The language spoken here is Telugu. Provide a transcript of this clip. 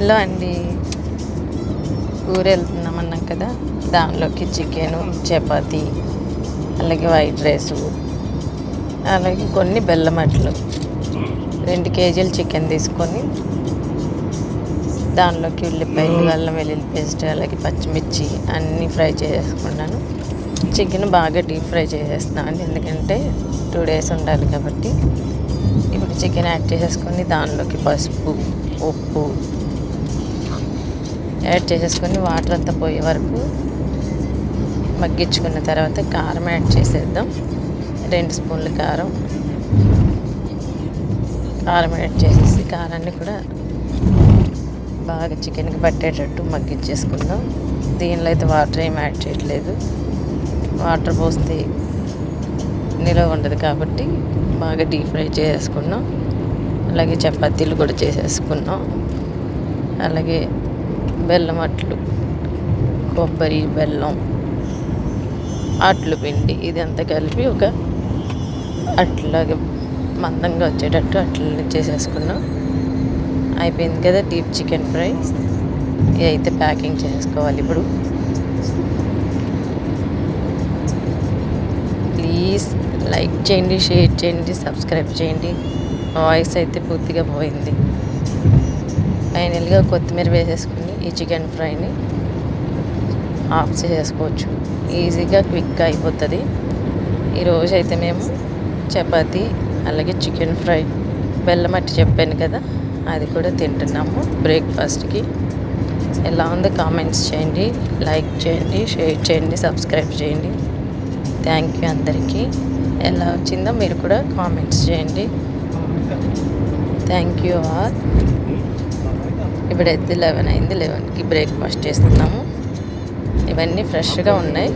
హలో అండి కూర వెళ్తున్నాం అన్నాం కదా దానిలోకి చికెను చపాతి అలాగే వైట్ రైసు అలాగే కొన్ని బెల్లం అట్లు. రెండు కేజీలు చికెన్ తీసుకొని దానిలోకి ఉల్లిపాయలు అల్లం వెల్లుల్లి పేస్ట్ అలాగే పచ్చిమిర్చి అన్నీ ఫ్రై చేసుకున్నాను. చికెన్ బాగా డీప్ ఫ్రై చేసేస్తున్నాను ఎందుకంటే టూ డేస్ ఉండాలి కాబట్టి. ఇప్పుడు చికెన్ యాడ్ చేసేసుకొని దానిలోకి పసుపు ఉప్పు యాడ్ చేసేసుకొని వాటర్ అంతా పోయే వరకు మగ్గించుకున్న తర్వాత కారం యాడ్ చేసేద్దాం. రెండు స్పూన్లు కారం. కారం యాడ్ చేసేసి కారాన్ని కూడా బాగా చికెన్కి పట్టేటట్టు మగ్గించేసుకుందాం. దీనిలో అయితే వాటర్ ఏం యాడ్ చేయట్లేదు. వాటర్ పోస్తే నిలవ ఉండదు కాబట్టి బాగా డీప్ ఫ్రై చేసుకున్నాం అలాగే చపాతీలు కూడా చేసేసుకున్నాం. అలాగే బెల్లం అట్లు కొబ్బరి బెల్లం అట్లు పిండి ఇదంతా కలిపి ఒక అట్లాగే మందంగా వచ్చేటట్టు అట్లు చేసేసుకున్నాం. అయిపోయింది కదా డీప్ చికెన్ ఫ్రై. అయితే ప్యాకింగ్ చేసుకోవాలి ఇప్పుడు. ప్లీజ్ లైక్ చేయండి షేర్ చేయండి సబ్స్క్రైబ్ చేయండి. వాయిస్ అయితే పూర్తిగా పోయింది. ఫైనల్గా కొత్తిమీర వేసేసుకుని ఈ చికెన్ ఫ్రైని ఆఫ్ చేసేసుకోవచ్చు ఈజీగా క్విక్గా అయిపోతుంది. ఈరోజు అయితే మేము చపాతీ అలాగే చికెన్ ఫ్రై బెల్లం అట్టి చెప్పాను కదా అది కూడా తింటున్నాము బ్రేక్ఫాస్ట్కి. ఎలా ఉందో కామెంట్స్ చేయండి లైక్ చేయండి షేర్ చేయండి సబ్స్క్రైబ్ చేయండి. థ్యాంక్ యూ అందరికీ. ఎలా వచ్చిందో మీరు కూడా కామెంట్స్ చేయండి. Thank you all. ఇప్పుడైతే లెవెన్ అయింది లెవెన్కి బ్రేక్ఫాస్ట్ చేస్తున్నాము. ఇవన్నీ ఫ్రెష్గా ఉన్నాయి.